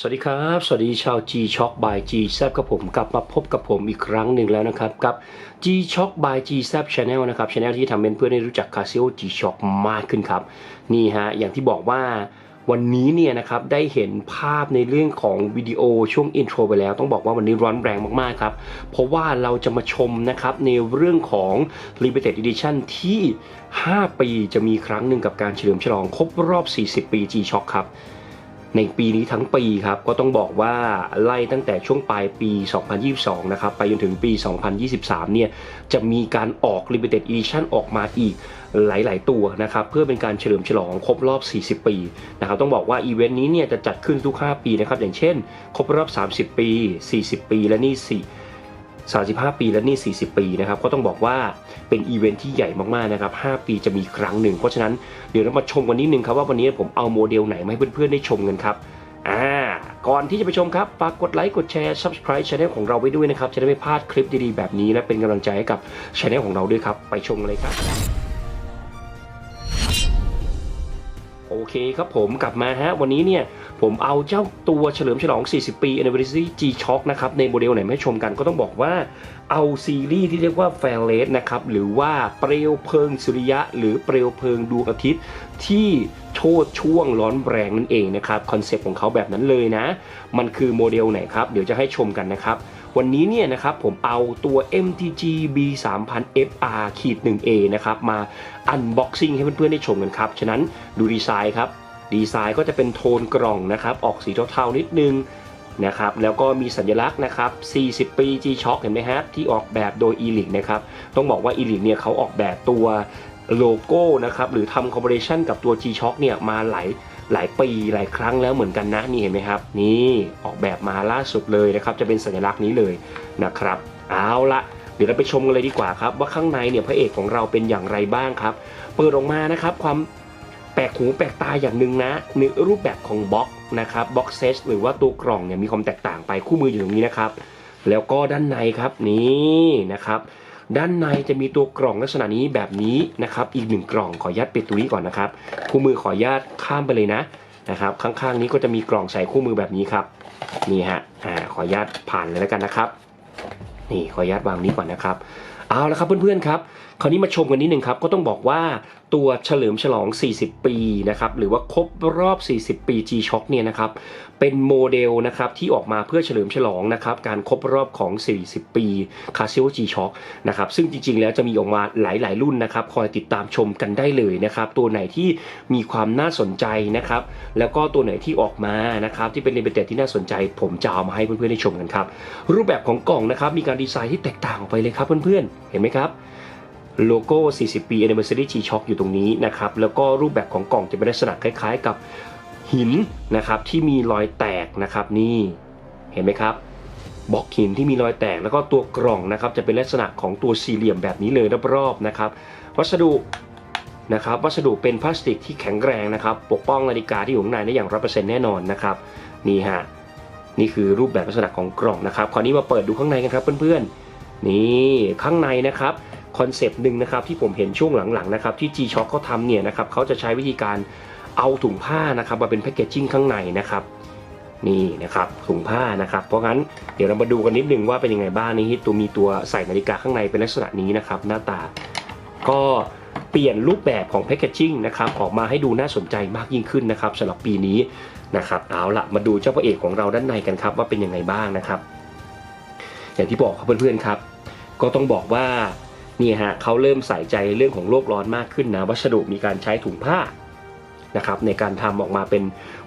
สวัสดีครับ สวัสดีชาว G Shock by G z กับผมกลับมาพบกับผมอีกครั้งหนึ่งแล้วนะครับ กับ G Shock by G z Channel นะครับ Channel ที่ทำเป็นเพื่อนให้รู้จัก Casio G Shock มากขึ้นครับ นี่ฮะ อย่างที่บอกว่าวันนี้เนี่ยนะครับได้เห็นภาพในเรื่องของวิดีโอช่วงอินโทรไปแล้ว ต้องบอกว่าวันนี้ร้อนแรงมากๆครับ เพราะว่าเราจะมาชมนะครับในเรื่องของ Limited Edition ที่ 5 ปีจะมีครั้งหนึ่งกับการเฉลิมฉลองครบรอบ 40 ปี G Shock ครับ ในปีนี้ทั้งปีครับก็ต้องบอกว่าไล่ตั้งแต่ช่วงปลายปี 2022 นะครับไปจนถึงปี 2023 เนี่ยจะมีการออก Limited Edition ออกมาอีกหลาย ๆ ตัวนะครับเพื่อเป็นการเฉลิมฉลองครบรอบ 40 ปีนะครับต้องบอกว่าอีเวนต์นี้เนี่ยจะจัดขึ้นทุก 5 ปีนะครับอย่างเช่น ครบรอบ 30 ปี 40 ปีและนี่4 35 ปีและนี่ 40 ปีนะครับก็ต้องบอกว่าเป็นอีเวนท์ที่ใหญ่มากๆนะครับ 5 ปีจะมีครั้งหนึ่ง เพราะฉะนั้นเดี๋ยวเรามาชมกันนิดนึงครับว่าวันนี้ผมเอาโมเดลไหนมาให้เพื่อนๆได้ชมกันครับอ่าก่อนที่จะไปชมครับฝากกดไลค์กดแชร์ subscribe ช anel ของเราไว้ด้วยนะครับจะได้ไม่พลาดคลิปดีๆแบบนี้และเป็นกำลังใจให้กับช anel ของเราด้วยครับไปชมเลยครับ เคครับผมกลับมาฮะ วันนี้เนี่ย ผมเอาเจ้าตัวเฉลิมฉลอง 40 ปี Anniversary G Shock นะครับ ในโมเดลไหนมาให้ชมกันก็ต้องบอกว่า เอาซีรีส์ที่เรียกว่า f a i r l e s นะครับ หรือว่าเปลวเพลิงสุริยะ หรือเปลวเพลิงดวงอาทิตย์ ที่โชดช่วงร้อนแรงนั่นเองนะครับ คอนเซปต์ของเขาแบบนั้นเลยนะ มันคือโมเดลไหนครับ เดี๋ยวจะให้ชมกันนะครับ วันนี้เนี่ยนะครับผมเอาตัว MTG B 3 0 0 FR ขีด 1A นะครับมาอันบ็อกซิ่งให้เพื่อนๆได้ชมกันครับ ฉะนั้นดูดีไซน์ครับ ดีไซน์ก็จะเป็นโทนกล่องนะครับ ออกสีเทาๆนิดนึงนะครับแล้วก็มีสัญลักษณ์นะครับ 40 ปี G Shock เห็นไหมฮะที่ออกแบบโดย e l i x นะครับต้องบอกว่า e l i x เนี่ยเขาออกแบบตัวโลโก้นะครับหรือทำคอม b o r a t i o n กับตัว G Shock เนี่ยมาหลาย หลายปีหลายครั้งแล้วเหมือนกันนะนี่เห็นไหมครับ นี่ออกแบบมาล่าสุดเลยนะครับ จะเป็นสัญลักษณ์นี้เลยนะครับ เอาละเดี๋ยวเราไปชมกันเลยดีกว่าครับ ว่าข้างในเนี่ยพระเอกของเราเป็นอย่างไรบ้างครับ เปิดออกมานะครับความแปลกหูแปลกตาอย่างหนึ่งนะในรูปแบบของบล็อกนะครับบล็อกเซตหรือว่าตัวกล่องเนี่ยมีความแตกต่างไปคู่มืออยู่ตรงนี้นะครับ แล้วก็ด้านในครับนี่นะครับ ด้านในจะมีตัวกล่องลักษณะนี้แบบนี้นะครับ อีกหนึ่งกล่องขออนุญาตปิดตรงนี้ก่อนนะครับคู่มือขอยัดข้ามไปเลยนะนะครับ ข้างๆนี้ก็จะมีกล่องใส่คู่มือแบบนี้ครับนี่ฮะอ่าขอยัดผ่านเลยแล้วกันนะครับ นี่ขอยัดวางนี้ก่อนนะครับ เอาละครับเพื่อนๆครับ คราวนี้มาชมกันนิดนึงครับ ก็ต้องบอกว่าตัวเฉลิมฉลอง 40 ปีนะครับหรือว่าครบรอบ 40 ปี G Shock เนี่ยนะครับเป็นโมเดลนะครับที่ออกมาเพื่อเฉลิมฉลองนะครับการครบรอบของ 40 ปี Casio G Shock นะครับซึ่งจริงๆ แล้วจะมีออกมาหลายๆ รุ่นนะครับคอยติดตามชมกันได้เลยนะครับตัวไหนที่มีความน่าสนใจนะครับแล้วก็ตัวไหนที่ออกมานะครับที่เป็น limited ที่น่าสนใจ ผมจะเอามาให้เพื่อนๆได้ชมกันครับรูปแบบของกล่องนะครับมีการดีไซน์ที่แตกต่างออกไปเลยครับเพื่อนๆเห็นไหมครับ โลโก้ 40 ปี Anniversary G Shock อยู่ตรงนี้นะครับ แล้วก็รูปแบบของกล่องจะเป็นลักษณะคล้ายๆกับหินนะครับที่มีรอยแตกนะครับนี่เห็นไหมครับบล็อกหินที่มีรอยแตกแล้วก็ตัวกล่องนะครับจะเป็นลักษณะของตัวสี่เหลี่ยมแบบนี้เลยรอบๆนะครับ วัสดุนะครับวัสดุเป็นพลาสติกที่แข็งแรงนะครับ ปกป้องนาฬิกาที่อยู่ข้างในได้อย่างร้อยเปอร์เซ็นต์แน่นอนนะครับนี่ฮะนี่คือรูปแบบลักษณะของกล่องนะครับ คราวนี้มาเปิดดูข้างในกันครับเพื่อนๆนี่ข้างในนะครับ คอนเซปต์หนึ่งนะครับที่ผมเห็นช่วงหลังๆนะครับที่ G Shock เขาทำเนี่ยนะครับเขาจะใช้วิธีการเอาถุงผ้านะครับมาเป็นแพคเกจจิ้งข้างในนะครับนี่นะครับถุงผ้านะครับ เพราะงั้นเดี๋ยวเรามาดูกันนิดนึงว่าเป็นยังไงบ้างนี่ตัวมีตัวใส่นาฬิกาข้างในเป็นลักษณะนี้นะครับหน้าตา ก็เปลี่ยนรูปแบบของแพคเกจจิ้งนะครับออกมาให้ดูน่าสนใจมากยิ่งขึ้นนะครับสำหรับปีนี้นะครับเอาละมาดูเจ้าพระเอกของเราด้านในกันครับว่าเป็นยังไงบ้างนะครับ อย่างที่บอกครับเพื่อนๆครับ ก็ต้องบอกว่า นี่ฮะเขาเริ่มใส่ใจเรื่องของโลกร้อนมากขึ้นนะ วัสดุมีการใช้ถุงผ้านะครับในการทำออกมาเป็น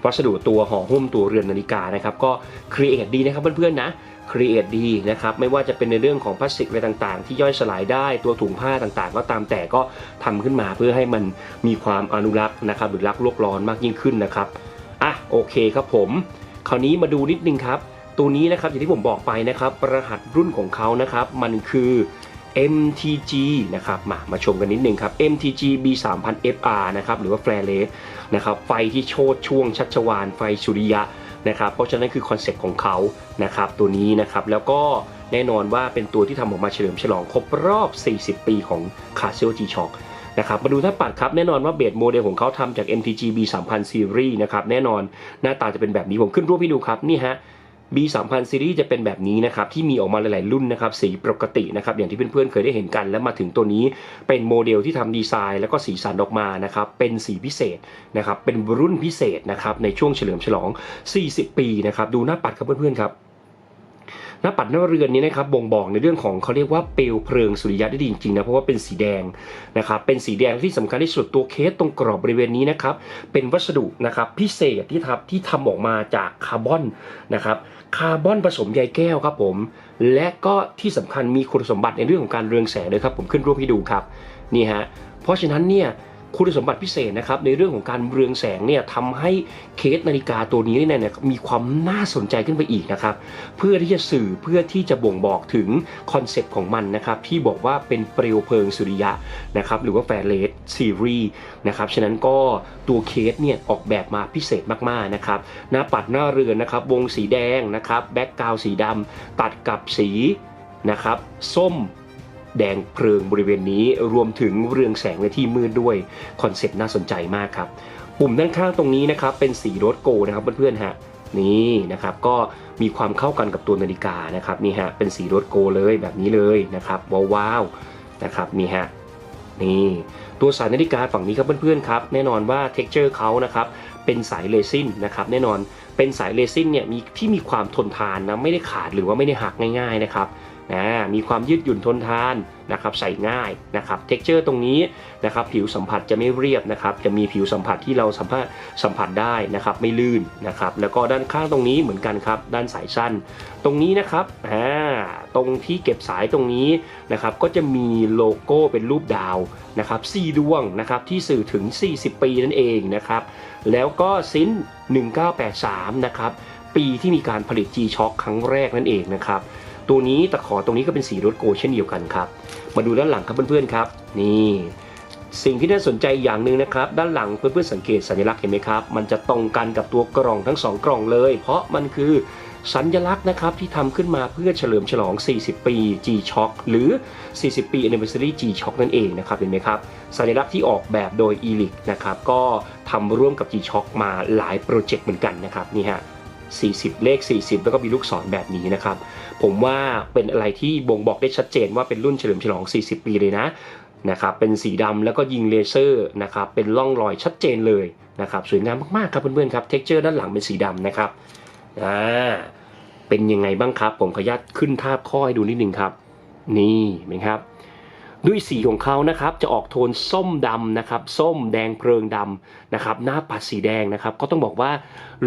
วัสดุตัวห่อหุ้มตัวเรือนนาฬิกานะครับก็ครีเอทดีนะครับเพื่อนๆนะครีเอทดีนะครับไม่ว่าจะเป็นในเรื่องของพลาสติกอะไรต่างๆ ที่ย่อยสลายได้ตัวถุงผ้าต่างๆ ก็ตามแต่ก็ทำขึ้นมาเพื่อให้มันมีความอนุรักษ์นะครับหรือรักโลกร้อนมากยิ่งขึ้นนะครับอะโอเคครับผม คราวนี้มาดูนิดนึงครับ ตัวนี้นะครับอย่างที่ผมบอกไปนะครับรหัสรุ่นของเขานะครับมันคือ MTG นะครับมามาชมกันนิดนึงครับ MTG B 3 0 0 FR นะครับหรือว่า Flare Red นะครับไฟที่โชดช่วงชัชวานไฟสุริยะนะครับเพราะฉะนั้นคือคอนเซ็ปต์ของเขานะครับตัวนี้นะครับแล้วก็แน่นอนว่าเป็นตัวที่ทำออกมาเฉลิมฉลองครบรอบ 40 ปีของ Casio G Shock นะครับมาดูหน้าปัดครับแน่นอนว่าเบสโมเดลของเขาทำจาก MTG B 3 0 0 Series นะครับแน่นอนหน้าตาจะเป็นแบบนี้ผมขึ้นรูปให้ดูครับนี่ฮะ B 3000 Series จะเป็นแบบนี้นะครับที่มีออกมาหลาย ๆ รุ่นนะครับสีปกตินะครับอย่างที่เพื่อน ๆ เคยได้เห็นกัน แล้วมาถึงตัวนี้เป็นโมเดลที่ทำดีไซน์ แล้วก็สีสันออกมานะครับเป็นสีพิเศษนะครับเป็นรุ่นพิเศษนะครับในช่วงเฉลิมฉลอง 40 ปีนะครับดูหน้าปัดครับเพื่อน ๆ ครับหน้าปัดหน้าเรือนนี้นะครับบ่งบอกในเรื่องของเขาเรียกว่าเปลวเพลิงสุริยะได้ดีจริงๆนะเพราะว่าเป็นสีแดงนะครับเป็นสีแดงที่สำคัญที่สุดตัวเคสตรงกรอบบริเวณนี้นะครับเป็นวัสดุนะครับพิเศษที่ทำที่ทำออกมาจากคาร์บอนนะครับ คาร์บอนผสมใยแก้วครับผม และก็ที่สำคัญมีคุณสมบัติในเรื่องของการเรืองแสงด้วยครับ ผมขึ้นรูปให้ดูครับ นี่ฮะ เพราะฉะนั้นเนี่ย คุณสมบัติพิเศษนะครับในเรื่องของการเรืองแสงเนี่ยทำให้เคสนาฬิกาตัวนี้เนี่ยมีความน่าสนใจขึ้นไปอีกนะครับเพื่อที่จะสื่อเพื่อที่จะบ่งบอกถึงคอนเซปต์ของมันนะครับที่บอกว่าเป็นเปลวเพลิงสุริยะนะครับหรือว่าแฟร์เลสซีรีส์นะครับฉะนั้นก็ตัวเคสเนี่ยออกแบบมาพิเศษมากๆนะครับหน้าปัดหน้าเรือนนะครับวงสีแดงนะครับแบ็กกราวสีดำตัดกับสีนะครับส้ม แดงเพลิงบริเวณนี้รวมถึงเรืองแสงในที่มืดด้วยคอนเซปต์น่าสนใจมากครับ ปุ่มด้านข้างตรงนี้นะครับเป็นสีโรสโกนะครับเพื่อนๆฮะนี่นะครับก็มีความเข้ากันกับตัวนาฬิกานะครับนี่ฮะเป็นสีโรสโกเลยแบบนี้เลยนะครับว้าวๆนะครับนี่ฮะนี่ตัวสายนาฬิกาฝั่งนี้ครับเพื่อนๆครับแน่นอนว่าเท็กเจอร์เขานะครับเป็นสายเรซินนะครับแน่นอนเป็นสายเรซินเนี่ยมีที่มีความทนทานนะไม่ได้ขาดหรือว่าไม่ได้หักง่ายๆนะครับ นะมีความยืดหยุ่นทนทานนะครับใส่ง่ายนะครับเท็กเจอร์ตรงนี้นะครับผิวสัมผัสจะไม่เรียบนะครับจะมีผิวสัมผัสที่เราสัมผัสสัมผัสได้นะครับไม่ลื่นนะครับแล้วก็ด้านข้างตรงนี้เหมือนกันครับด้านสายสั้น ตรงนี้นะครับอ่าตรงที่เก็บสายตรงนี้นะครับก็จะมีโลโก้เป็นรูปดาวนะครับสี่ดวงนะครับที่สื่อถึง 40 ปีนั่นเองนะครับแล้วก็ซิน1983 นะครับปีที่มีการผลิต G-Shock ครั้งแรกนั่นเองนะครับ ตัวนี้ตะขอตรงนี้ก็เป็นสีรถโกเช่นเดียวกันครับ มาดูด้านหลังครับเพื่อนๆครับ นี่สิ่งที่น่าสนใจอย่างหนึ่งนะครับ ด้านหลังเพื่อนๆสังเกตสัญลักษณ์เห็นไหมครับ มันจะตรงกันกับตัวกล่องทั้งสองกล่องเลย เพราะมันคือสัญลักษณ์นะครับที่ทำขึ้นมาเพื่อเฉลิมฉลอง 40 ปี G-Shock หรือ 40 ปี Anniversary G-Shock นั่นเองนะครับเห็นไหมครับ สัญลักษณ์ที่ออกแบบโดย e l i c นะครับก็ทำร่วมกับ G-Shock มาหลายโปรเจกต์เหมือนกันนะครับนี่ฮะ 40 เลข 40 แล้วก็มีลูกศรแบบนี้นะครับ ผมว่าเป็นอะไรที่บ่งบอกได้ชัดเจนว่าเป็นรุ่นเฉลิมฉลอง 40 ปีเลยนะนะครับเป็นสีดำแล้วก็ยิงเลเซอร์นะครับเป็นร่องรอยชัดเจนเลยนะครับสวยงามมากๆครับเพื่อนๆครับเท็กเจอร์ด้านหลังเป็นสีดำนะครับอ่าเป็นยังไงบ้างครับ ผมขออนุญาตขึ้นภาพข้อให้ดูนิดนึงครับ นี่เห็นไหมครับ ด้วยสีของเขานะครับจะออกโทนส้มดำนะครับส้มแดงเพลิงดำนะครับหน้าปัดสีแดงนะครับก็ต้องบอกว่า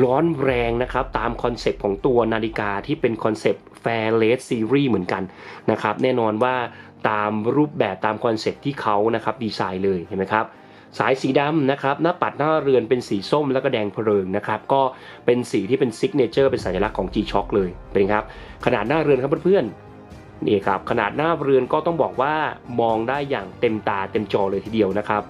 ร้อนแรงนะครับตามคอนเซปต์ของตัวนาฬิกาที่เป็นคอนเซปต์ Fairless Series เหมือนกันนะครับแน่นอนว่าตามรูปแบบตามคอนเซปต์ที่เขานะครับดีไซน์เลยเห็นไหมครับสายสีดำนะครับหน้าปัดหน้าเรือนเป็นสีส้มแล้วก็แดงเพลิงนะครับก็เป็นสีที่เป็นซิกเนเจอร์เป็นสัญลักษณ์ของ G-Shock เลยเป็นครับขนาดหน้าเรือนครับเพื่อนๆ นี่ครับขนาดหน้าเรือนก็ต้องบอกว่ามองได้อย่างเต็มตาเต็มจอเลยทีเดียวนะครับ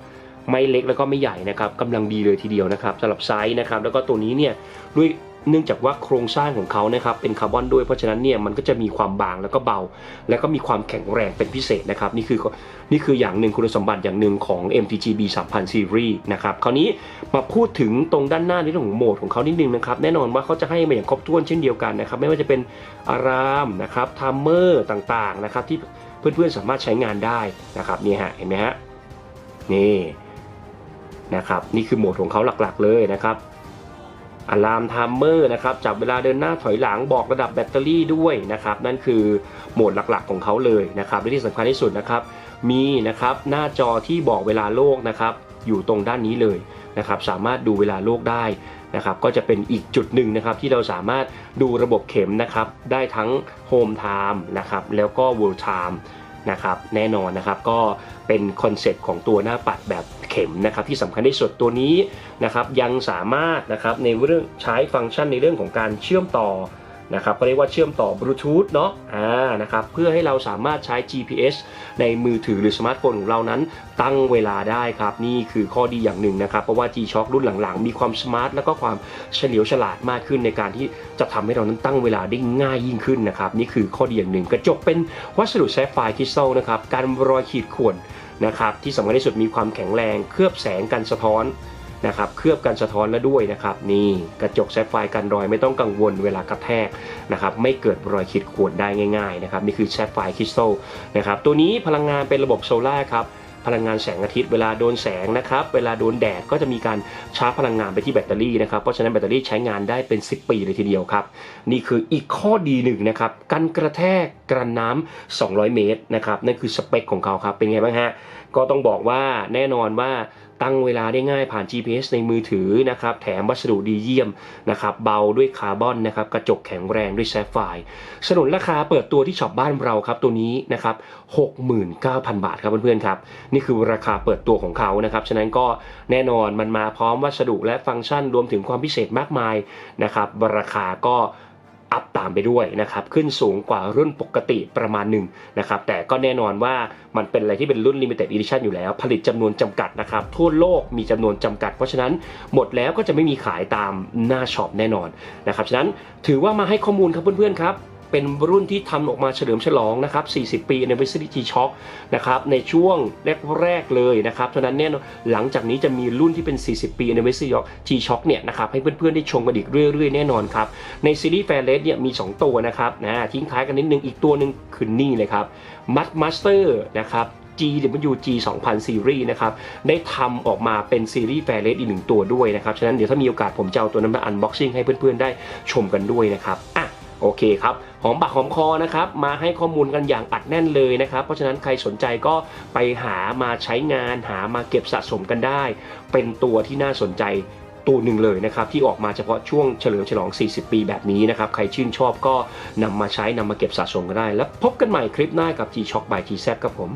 ไม่เล็กแล้วก็ไม่ใหญ่นะครับกำลังดีเลยทีเดียวนะครับสำหรับไซส์นะครับแล้วก็ตัวนี้เนี่ยด้วย เนื่องจากว่าโครงสร้างของเขานะครับเป็นคาร์บอนด้วยเพราะฉะนั้นเนี่ยมันก็จะมีความบางแล้วก็เบา แล้วก็มีความแข็งแรงเป็นพิเศษนะครับนี่คือนี่คืออย่างหนึ่งคุณสมบัติอย่างหนึ่งของ MTG B 3000 Series นะครับคราวนี้มาพูดถึงตรงด้านหน้าในเรื่องของโหมดของเขานิดนึงนะครับแน่นอนว่าเขาจะให้มาอย่างครบถ้วนเช่นเดียวกันนะครับไม่ว่าจะเป็นอารามนะครับไทม์เมอร์ต่างๆนะครับที่เพื่อนๆสามารถใช้งานได้นะครับนี่ฮะเห็นไหมฮะนี่นะครับนี่คือโหมดของเขาหลักๆเลยนะครับ อะลามไทม์เมอร์นะครับจับเวลาเดินหน้าถอยหลังบอกระดับแบตเตอรี่ด้วยนะครับนั่นคือโหมดหลักๆของเขาเลยนะครับและที่สำคัญที่สุดนะครับมีนะครับหน้าจอที่บอกเวลาโลกนะครับอยู่ตรงด้านนี้เลยนะครับสามารถดูเวลาโลกได้นะครับก็จะเป็นอีกจุดหนึ่งนะครับที่เราสามารถดูระบบเข็มนะครับได้ทั้ง Home Time นะครับแล้วก็ World Time นะครับแน่นอนนะครับก็เป็นคอนเซ็ปต์ของตัวหน้าปัดแบบ เข็มนะครับที่สำคัญที่สุดตัวนี้นะครับยังสามารถนะครับในเรื่องใช้ฟังก์ชันในเรื่องของการเชื่อมต่อนะครับก็เรียกว่าเชื่อมต่อบลูทูธเนาะอ่านะครับเพื่อให้เราสามารถใช้ GPS ในมือถือหรือสมาร์ทโฟนของเรานั้น ตั้งเวลาได้ครับ นี่คือข้อดีอย่างหนึ่งนะครับ เพราะว่า G-Shock รุ่นหลังๆ มีความสมาร์ทแล้วก็ความเฉลียวฉลาดมากขึ้นในการที่จะทำให้เรานั้นตั้งเวลาได้ง่ายยิ่งขึ้นนะครับ นี่คือข้อดีอย่างหนึ่ง กระจกเป็นวัสดุแซฟไฟร์คริสตัลนะครับการรอยขีดข่วน นะครับที่สำคัญที่สุดมีความแข็งแรงเคลือบแสงกันสะท้อนนะครับเคลือบกันสะท้อนแล้วด้วยนะครับนี่กระจกแซฟไฟร์กันรอยไม่ต้องกังวลเวลากระแทกนะครับไม่เกิดรอยขีดข่วนได้ง่ายๆนะครับนี่คือแซฟไฟร์คริสตัลนะครับตัวนี้พลังงานเป็นระบบโซล่าร์ครับ พลังงานแสงอาทิตย์เวลาโดนแสงนะครับเวลาโดนแดดก็จะมีการชาร์จพลังงานไปที่แบตเตอรี่นะครับเพราะฉะนั้นแบตเตอรี่ใช้งานได้เป็น 10 ปีเลยทีเดียวครับ นี่คืออีกข้อดีหนึ่งนะครับกันกระแทกกระน้ำ200 เมตรนะครับนั่นคือสเปคของเขาครับเป็นไงบ้างฮะก็ต้องบอกว่าแน่นอนว่าตั้งเวลาได้ง่ายผ่าน GPS ในมือถือนะครับแถมวัสดุดีเยี่ยมนะครับเบาด้วยคาร์บอนนะครับกระจกแข็งแรงด้วยแซฟไฟร์สนุนราคาเปิดตัวที่ช็อปบ้านเราครับตัวนี้นะครับ69,000 บาทครับเพื่อนๆครับนี่คือราคาเปิดตัวของเขานะครับฉะนั้นก็แน่นอนมันมาพร้อมวัสดุและฟังก์ชันรวมถึงความพิเศษมากมายนะครับราคาก็ อัพตามไปด้วยนะครับขึ้นสูงกว่ารุ่นปกติประมาณหนึ่งนะครับแต่ก็แน่นอนว่ามันเป็นอะไรที่เป็นรุ่น Limited Edition อยู่แล้ว ผลิตจำนวนจำกัดนะครับทั่วโลกมีจำนวนจำกัด เพราะฉะนั้นหมดแล้วก็จะไม่มีขายตามหน้าช็อปแน่นอนนะครับฉะนั้นถือว่ามาให้ข้อมูลครับเพื่อนๆครับ เป็นรุ่นที่ทำออกมาเฉลิมฉลองนะครับ 40 ปี Anniversary G-Shock นะครับในช่วงแรกๆเลยนะครับฉะนั้นเนี่ยหลังจากนี้จะมีรุ่นที่เป็น 40 ปี Anniversary G-Shock เนี่ยนะครับให้เพื่อนๆได้ชมกันอีกเรื่อยๆ แน่นอนครับ ในซีรีส์แฟร์เลสเนี่ยมี 2 ตัวนะครับนะทิ้งท้ายกันนิดนึงอีกตัวหนึ่งคือนี่เลยครับ Mud Master นะครับ GWG 2000 ซีรีส์นะครับ ได้ทำออกมาเป็นซีรีส์แฟร์เลสอีกหนึ่งตัวด้วยนะครับ ฉะนั้นเดี๋ยวถ้ามีโอกาสผมจะเอาตัวนั้นมาอันบ็อกซิ่งให้เพื่อนๆได้ชมกันด้วยนะครับอะ โอเคครับหอมปากหอมคอนะครับมาให้ข้อมูลกันอย่างอัดแน่นเลยนะครับ เพราะฉะนั้นใครสนใจก็ไปหามาใช้งานหามาเก็บสะสมกันได้ เป็นตัวที่น่าสนใจตัวหนึ่งเลยนะครับที่ออกมาเฉพาะช่วงเฉลิมฉลอง 40 ปีแบบนี้นะครับ ใครชื่นชอบก็นำมาใช้นำมาเก็บสะสมกันได้ แล้วพบกันใหม่คลิปหน้ากับ G-Shock by G-Z ครับผม